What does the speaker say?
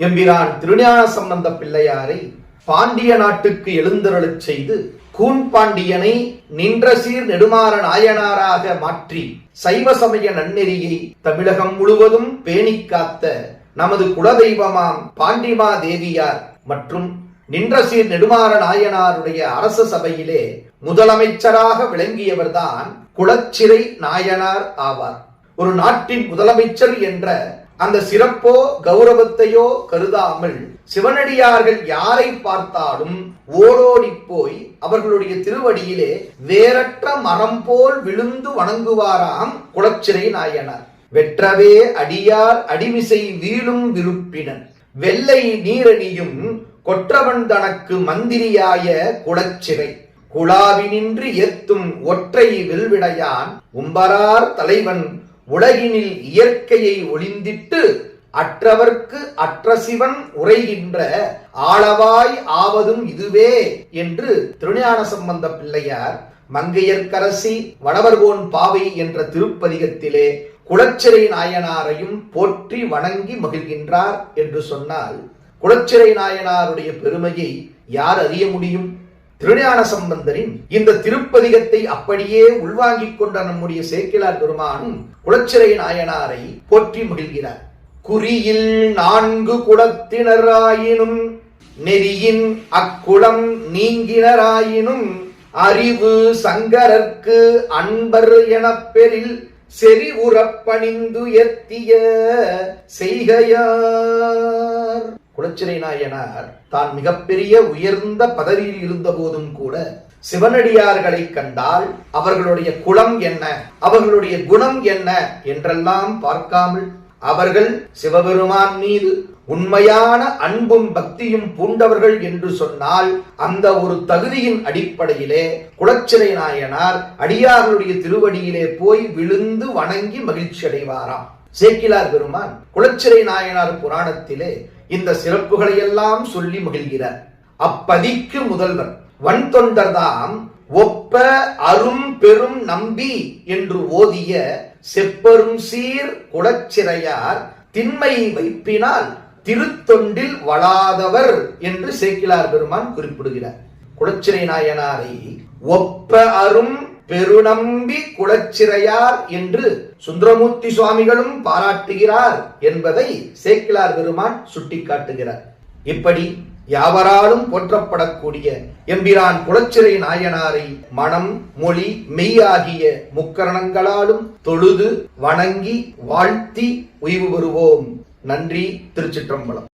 எம்பிரான் திருஞான சம்பந்த பிள்ளையாரை பாண்டிய நாட்டுக்கு எழுந்தருளச் செய்து கூன் பாண்டியனை நின்ற சீர் நெடுமாற நாயனாராக மாற்றி சைவ சமய நன்னெறியை தமிழகம் முழுவதும் பேணி காத்த நமது குலதெய்வமாம் பாண்டிமா தேவியார் மற்றும் நின்றசீர் நெடுமாற நாயனாருடைய அரச சபையிலே முதலமைச்சராக விளங்கியவர்தான் குளச்சிறை நாயனார் ஆவார். ஒரு நாட்டின் முதலமைச்சர் என்ற அந்த சிறப்போ கௌரவத்தையோ கருதாமல் சிவனடியார்கள் யாரை பார்த்தாலும் ஓடோடி போய் அவர்களுடைய திருவடியிலே வேறற்ற மரம் போல் விழுந்து வணங்குவாராம் குளச்சிறை நாயனார். வெற்றவே அடியார் அடிமிசை வீழும் விருப்பினன். வெள்ளை நீரணியும் கொற்றவன் தனக்கு மந்திரியாய குளச்சிறை குழாவினின்று எத்தும் ஒற்றை வெல்விடையான் உம்பரார் தலைவன் உலகினில் இயற்கையை ஒளிந்திட்டு அற்றவர்க்கு அற்ற சிவன் உரைகின்ற ஆளவாய் ஆவதும் இதுவே என்று திருஞான சம்பந்த பிள்ளையார் மங்கையர்க்கரசி வடவர்கோன் பாவை என்ற திருப்பதிகத்திலே குளச்சிறை நாயனாரையும் போற்றி வணங்கி மகிழ்கின்றார் என்று சொன்னால் குளச்சிறை நாயனாருடைய பெருமையை யார் அறிய முடியும்? திருஞான சம்பந்தரின் இந்த திருப்பதிகத்தை அப்படியே உள்வாங்கிக் கொண்ட நம்முடைய சேக்கிலார் பெருமானும் குளச்சிறை நாயனாரை போற்றி மகிழ்கிறார். குறியில் நான்கு குலத்தினராயினும் நெறியின் அக்குளம் நீங்கினராயினும் அறிவு சங்கரர்க்கு அன்பர் எனப் பெரில் செறி உறப்பணிந்து எத்திய செய்கையார். குலச்சிறை நாயனார் தான் மிகப்பெரிய உயர்ந்த பதவியில் இருந்த போதும் கூட சிவனடியார்களை கண்டால் அவர்களுடைய குலம் என்ன அவர்களுடைய குணம் என்ன என்றெல்லாம் பார்க்காமல் அவர்கள் சிவபெருமான் மீது உண்மையான அன்பும் பக்தியும் பூண்டவர்கள் என்று சொன்னால் அந்த ஒரு தகுதியின் அடிப்படையிலே குளச்சிறை நாயனார் அடியார்களுடைய திருவடியிலே போய் விழுந்து வணங்கி மகிழ்ச்சி அடைவாராம் சேக்கிலார் பெருமான் குளச்சிறை நாயனார் புராணத்திலே இந்த சிறப்புகளை எல்லாம் சொல்லி மகிழ்கிறார். அப்பதிக்கு முதல்வர் வன் தொண்டர்தாம் ஒப்ப அரும் பெரும் நம்பி என்று ஓதிய செப்பரும் சீர் குடச்சிறையார் திண்மை வைப்பினால் திருத்தொண்டில் வளாதவர் என்று சேக்கிலார் பெருமான் குறிப்பிடுகிறார். குடச்சிறை நாயனாரை ஒப்ப அரும் பெருநம்பி குளச்சிறையார் என்று சுந்தரமூர்த்தி சுவாமிகளும் பாராட்டுகிறார் என்பதை சேக்கிலார் பெருமான் சுட்டிக்காட்டுகிறார். இப்படி யாவராலும் போற்றப்படக்கூடிய எம்பிரான் குளச்சிறை நாயனாரை மனம் மொழி மெய் ஆகிய முக்கரணங்களாலும் தொழுது வணங்கி வாழ்த்தி உய்வு பெறுவோம். நன்றி திருச்சிற்றம்பலம்.